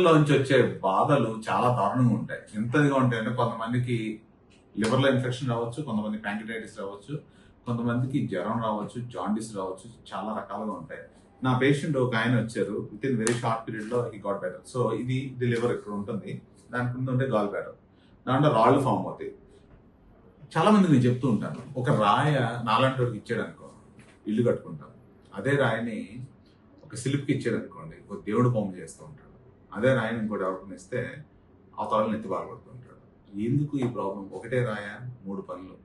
Liver వచ్చే బాధలు చాలా దారుణంగా ఉంటాయి. ఎంతదిగా ఉంటాయి అంటే కొంతమందికి లివర్లో ఇన్ఫెక్షన్ రావచ్చు కొంతమంది ప్యాంకిటైటిస్ రావచ్చు కొంతమందికి జ్వరం రావచ్చు జాండీస్ రావచ్చు చాలా రకాలుగా ఉంటాయి. నా పేషెంట్ ఒక ఆయన వచ్చారు. విత్ ఇన్ వెరీ షార్ట్ పీరియడ్లో ఈ గాట్ బెటర్. సో ఇది ఇది లివర్ ఇక్కడ ఉంటుంది. దానికి ముందు ఉంటే గాల్ బెటర్ దాంట్లో రాళ్ళు ఫామ్ అవుతాయి. చాలా మంది నేను చెప్తూ ఉంటాను. ఒక రాయ నాలాంటి వాడికి ఇచ్చాడు అనుకో ఇల్లు కట్టుకుంటాం. అదే రాయిని ఒక సిలిప్కి ఇచ్చాడు అనుకోండి ఒక దేవుడు బొమ్మ చేస్తూ ఉంటాడు. అదే రాయిని ఇంకోటి ఎవరికి ఇస్తే ఆ తాళ్ళని ఎత్తి బాధపడుతూ ఉంటాడు ఎందుకు ఈ ప్రాబ్లం ఒకటే రాయ మూడు పనులు.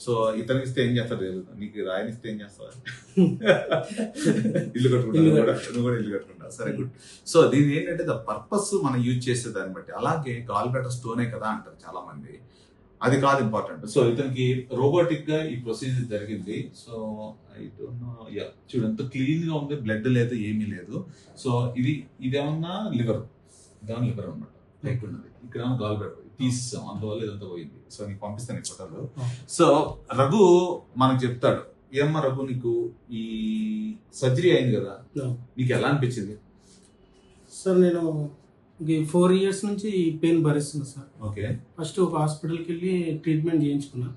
సో ఇతనికి ఇస్తే ఏం చేస్తాడు తెలియదు నీకు ఈ రాయిని ఇస్తే ఏం చేస్తావు? ఇల్లు కట్టుకుంటావు? నువ్వు కూడా నువ్వు కూడా ఇల్లు కట్టుకుంటావు? సరే గుడ్ సో దీని ఏంటంటే ద పర్పస్ మనం యూజ్ చేసే దాన్ని బట్టి. అలాగే గాల్ బెటర్ స్టోనే కదా అంటారు చాలా మంది అది కాదు ఇంపార్టెంట్ సో ఇతనికి రోబోటిక్గా ఈ ప్రొసీజర్ జరిగింది. So I don't know yeah చూడు ఎంత క్లీన్గా ఉంది బ్లడ్ లేదు ఏమీ లేదు. సో ఇది ఇదేమన్నా లివర్ ఇదేమన్నా లివర్ అనమాట లైక్ ఉన్నది. ఇక్కడ గాల్ బెటర్ తీసేసాం. అందువల్ల ఇదంతా పోయింది. సో నీకు పంపిస్తాను ఈ ఫోటోలు సో రఘు మనకు చెప్తాడు ఏమ్మా రఘు నీకు ఈ సర్జరీ అయింది కదా? నీకు ఎలా అనిపించింది? సార్ నేను ఫోర్ ఇయర్స్ నుంచి ఈ పెయిన్ భరిస్తున్నా సార్. ఓకే ఫస్ట్ ఒక హాస్పిటల్కి వెళ్ళి ట్రీట్మెంట్ చేయించుకున్నా.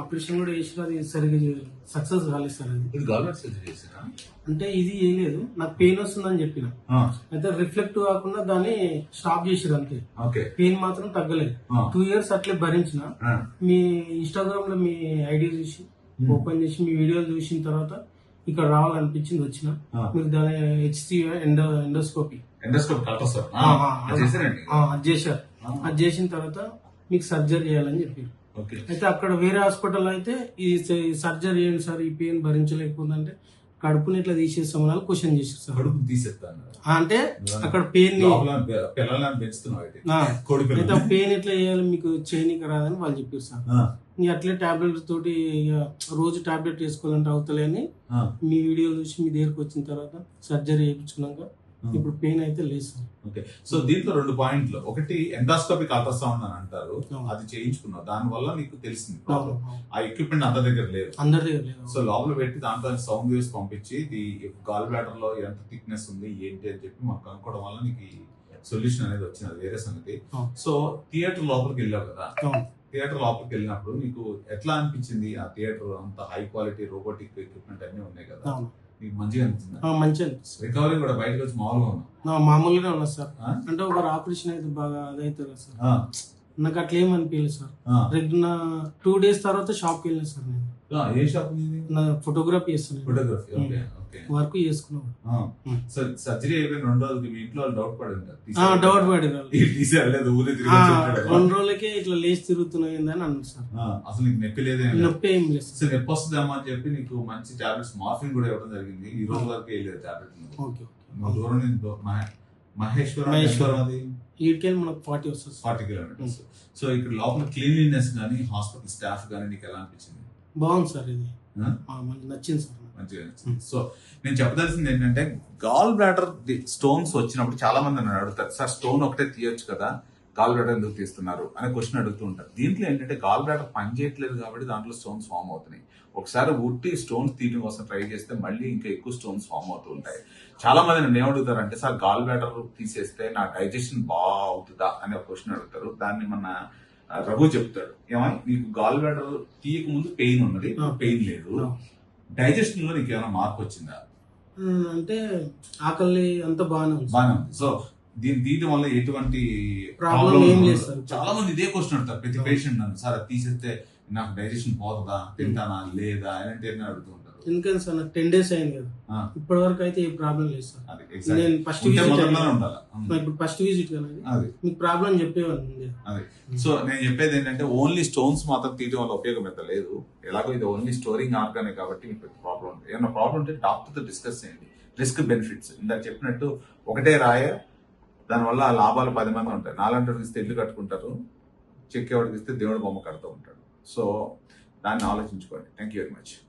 ఆపరేషన్ కూడా చేసిన అది సరిగ్గా సక్సెస్ కాలేదు సార్ అది. సర్జరీ అంటే ఇది ఏం లేదు నాకు పెయిన్ వస్తుందని చెప్పిన. అయితే రిఫ్లెక్ట్ కాకుండా దాన్ని స్టాప్ చేసిరు అంతే. ఓకే పెయిన్ మాత్రం తగ్గలేదు. టూ ఇయర్స్ అట్లే భరించిన. మీ ఇన్స్టాగ్రామ్లో మీ ఐడి చూసి ఓపెన్ చేసి మీ వీడియోలు చూసిన తర్వాత ఇక్కడ రావాలనిపించింది వచ్చిన. మీరు దాని హెచ్సి endo endoscopy endoscope colour sir అది చేశారండి. అది చేశారు. అది చేసిన తర్వాత మీకు సర్జరీ చేయాలని చెప్పారు. అయితే అక్కడ వేరే హాస్పిటల్ అయితే ఈ సర్జరీ చేయండి సార్ ఈ పెయిన్ భరించలేకపోతుందంటే కడుపుని ఇట్లా తీసేస్తామని క్వశ్చన్ చేశారు సార్. కడుపు తీసేస్తాను. అంటే అక్కడ పెయిన్ అయితే. పెయిన్ ఎట్లా చేయాలి మీకు చేయనీకి రాదని వాళ్ళు చెప్పారు సార్. నీ అట్లే టాబ్లెట్ తోటి రోజు టాబ్లెట్ వేసుకోవాలంటే అవుతలే అని ఆ, మీ వీడియో చూసి మీ దగ్గరకు వచ్చిన తర్వాత సర్జరీ చేయించుకున్నాక ఇప్పుడు పెయిన్ అయితే లేదు ఓకే సో దీంట్లో రెండు పాయింట్లు. ఒకటి ఎండాస్కోపిక్ అల్ట్రాసౌండ్ అని అంటారు. అవును. అది చేయించుకున్నావు. దాని వల్ల నీకు తెలిసింది అవును. ఆ ఎక్విప్మెంట్ అంత దగ్గర లేదు. అందరి దగ్గర లేదు. సో లోపల పెట్టి దాంట్లో సౌండ్ వేవ్స్ పంపించి ఇది గాల్ బ్లాడర్లో ఎంత థిక్నెస్ ఉంది ఏంటి అని చెప్పి మాకు కనుక్కోవడం వల్ల నీకు సొల్యూషన్ అనేది వచ్చింది వేరే సంగతి. సో థియేటర్ లోపలికి వెళ్ళావు కదా. థియేటర్ లోపలికి వెళ్ళినప్పుడు నీకు ఎట్లా అనిపించింది ఆ థియేటర్ అంత హై క్వాలిటీ రోబోటిక్ ఎక్విప్మెంట్ అన్ని ఉన్నాయి కదా. నీకు మంచిగా అనిపించింది? మంచిగా అనిపిస్తుంది. రికవరీ కూడా బయటకు వచ్చి మామూలుగా ఉన్నాం నా మామూలుగానే ఉన్నా సార్? అంటే ఒక ఆపరేషన్ అయితే బాగా అదైతుంది కదా సార్. నాకు అట్లా ఏం అనిపించలేదు సార్. రెగ్యులర్ నా టూ డేస్ తర్వాత షాప్కి వెళ్ళిన సార్ నేను. ఏ షాప్ నా ఫోటోగ్రఫీ చేస్తున్నాను ఫోటోగ్రఫీ ఓకే ఓకే వర్క్ చేసుకున్నాను. ఆ. సో సర్జరీ అయిపోయిన రెండు రోజులకి మీ ఇంట్లో వాళ్ళు డౌట్ పడి ఉంటారు ఆ, డౌట్ పడి తీసారు లేదు ఊరే తిరిగి ఆ, వచ్చి ఉంటాడు. రెండు రోజులకే ఇట్లా లేచి తిరుగుతున్నాయి అని అన్నారు సార్. ఆ, అసలు నీకు నొప్పి లేదే. నొప్పి ఏం లేదు సార్. సో నొప్పి వస్తుందేమో అని చెప్పి నీకు మంచి టాబ్లెట్స్ మార్ఫిన్ కూడా ఇవ్వడం జరిగింది. ఈ రోజు వరకు వేయలేదు టాబ్లెట్ ఓకే మా దూరం నుంచి దూ- మహే- మహేశ్వరం మహేశ్వరం. అది వీటికెళ్ళి మనకు ఫార్టీ వస్తుంది ఫార్టీ కిలోమీటర్స్. సో ఇక్కడ లోపల క్లీన్లీనెస్ కానీ హాస్పిటల్ స్టాఫ్ కానీ నీకు ఎలా అనిపించింది? బాగుంది సార్ ఇది. నచ్చింది సార్. మంచిగా. సో నేను చెప్పదలసింది ఏంటంటే గాల్ బ్లాడర్ స్టోన్స్ వచ్చినప్పుడు చాలా మంది నన్ను అడుగుతారు సార్ స్టోన్ ఒకటే తీయొచ్చు కదా గాల్ బ్లాడర్ ఎందుకు తీస్తున్నారు? అనే క్వశ్చన్ అడుగుతూ ఉంటారు. దీంట్లో ఏంటంటే గాల్ బ్లాడర్ పనిచేయట్లేదు కాబట్టి దాంట్లో స్టోన్స్ ఫామ్ అవుతున్నాయి. ఒకసారి ఉట్టి స్టోన్స్ తీయడం కోసం ట్రై చేస్తే మళ్ళీ ఇంకా ఎక్కువ స్టోన్స్ ఫామ్ అవుతూ ఉంటాయి. చాలా మంది నన్ను ఏమడుగుతారు అంటే సార్ గాల్ బ్లాడర్ తీసేస్తే నా డైజెషన్ బాగా అవుతుందా అనే ఒక క్వశ్చన్ అడుగుతారు. దాన్ని మన రఘు చెప్తాడు. ఏమని? నీకు గాల్ బ్లాడర్ తీయక ముందు పెయిన్ ఉన్నది. పెయిన్ లేదు. డైజెషన్లో నీకు ఏమైనా మార్పు వచ్చిందా? అంటే ఆకలి అంతా బాగానే ఉంది. బాగానే ఉంది. సో దీని తీయడం వల్ల ఎటువంటి. సార్. చాలా మంది ఇదే క్వశ్చన్ అడుగుతారు. ప్రతి పేషెంట్ నన్ను సార్ తీసేస్తే నాకు డైజెషన్ పోతుందా? తింటానా? లేదా? అలాంటి అడుగుతూ ఉంటారు. ఎందుకని సార్? నాకు టెన్ డేస్ అయింది కదా. ఇప్పటి వరకు అయితే ఏ ప్రాబ్లం లేదు సార్. నేను ఫస్ట్ విజిట్ ఇప్పుడు ఫస్ట్ విజిట్ కదా మీకు ప్రాబ్లం చెప్పేవాడిని ముందే. అది. సో నేను చెప్పేది ఏంటంటే ఓన్లీ స్టోన్స్ మాత్రం తీయడం వల్ల ఉపయోగం ఎంత లేదు. ఎలాగో ఇది ఓన్లీ స్టోరింగ్ ఆర్గానే కాబట్టి మీకు ప్రాబ్లం ఏమైనా ప్రాబ్లం ఉంటే డాక్టర్తో డిస్కస్ చేయండి. రిస్క్ బెనిఫిట్స్ ఇందాక చెప్పినట్టు ఒకటే రాయ దానివల్ల ఆ లాభాలు పది మంది ఉంటాయి నాలంటి ఇస్తే ఇల్లు కట్టుకుంటారు. చెక్కేవాడికి ఇస్తే దేవుడు బొమ్మ కడుతూ ఉంటాడు. సో దాన్ని ఆలోచించుకోండి. Thank you very much